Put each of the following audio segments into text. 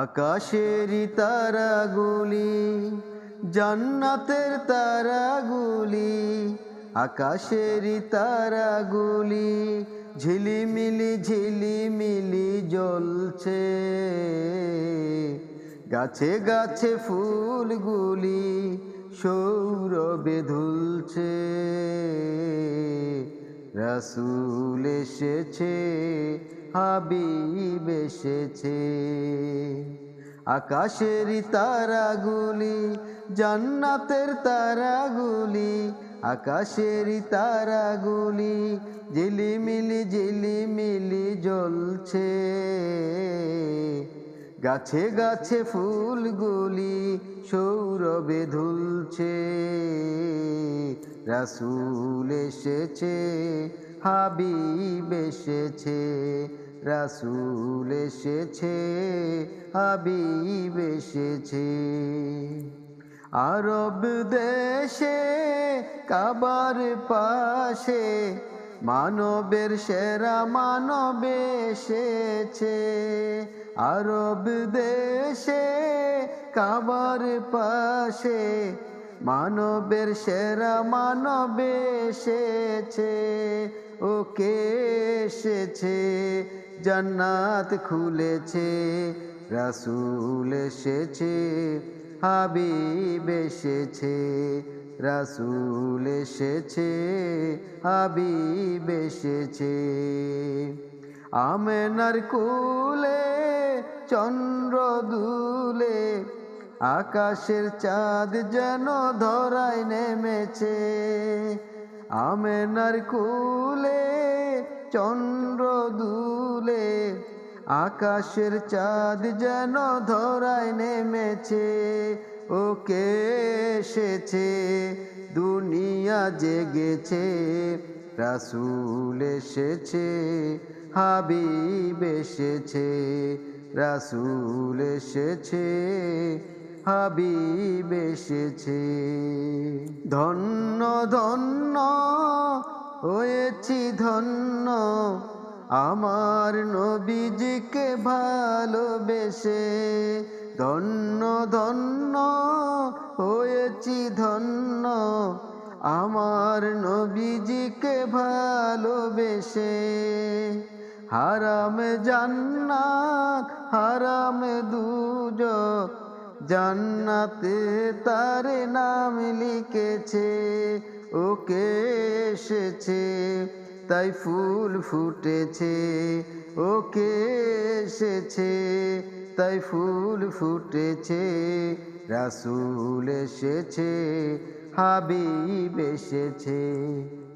আকাশেরই তারাগুলি জান্নাতের তারাগুলি আকাশেরই তারাগুলি ঝিলিমিলি ঝিলিমিলি জ্বলছে। গাছে গাছে ফুলগুলি সৌরভে ধুলছে। রসুল এসেছে, হাবিব এসেছে। আকাশের তারাগুলি, জান্নাতের তারাগুলি, আকাশের তারাগুলি, ঝিলিমিলি ঝিলিমিলি জ্বলছে। গাছে গাছে ফুলগুলি সৌরভে ধুলছে। রাসুল এসেছে, হাবিব এসেছে, রাসুল এসেছে, হাবিব এসেছে। আরব দেশে, কাবার পাশে, মানবের সেরা মানব এসেছে। আরব দেশে, কাবার পাশে মানবের সেরা মানব এসেছে, ওকে এসেছে, জান্নাত খুলেছে, রাসুল এসেছে, হাবিব এসেছে, রাসুল এসেছে, হাবিব এসেছে। আমেনার কুলে, চন্দ্র দুলে আকাশের চাঁদ যেন ধরায় নেমেছে, আমেনার কুলে, চন্দ্র দুলে, আকাশের চাঁদ যেন ধরায় নেমেছে, ওকে এসেছে, দুনিয়া জেগেছে, রাসুল এসেছে, হাবিব এসেছে, রাসুল এসেছে হাবিব এসেছে। ধন্য ধন্য, হয়েছি ধন্য, আমার নবীজিকে ভালোবেসে। ধন্য ধন্য, হয়েছি ধন্য, আমার নবীজিকে ভালোবেসে। হারাম জান্নাত, হারাম দুজ জান্নাতে তার নাম লিখেছে, ওকে এসেছে, তাই ফুল ফুটেছে, ওকে এসেছে, তাই ফুল ফুটেছে, রাসুল এসেছে, হাবিব এসেছে,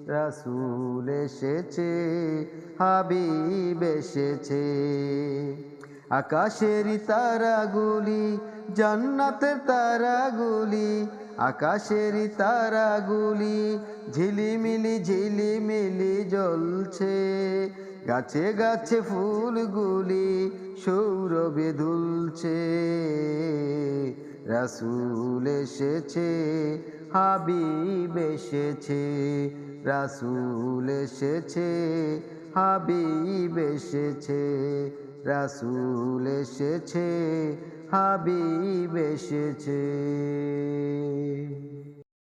রাসুল এসেছে, হাবিব এসেছে। আকাশের তারাগুলি, জান্নাতের তারাগুলি, আকাশের তারাগুলি, ঝিলিমিলি ঝিলিমিলি জ্বলছে। গাছে গাছে ফুলগুলি সৌরভে দুলছে রাসুল এসেছে, হাবিব এসেছে, রাসুল এসেছে, হাবিব এসেছে। রাসুল এসেছে হাবিব এসেছে।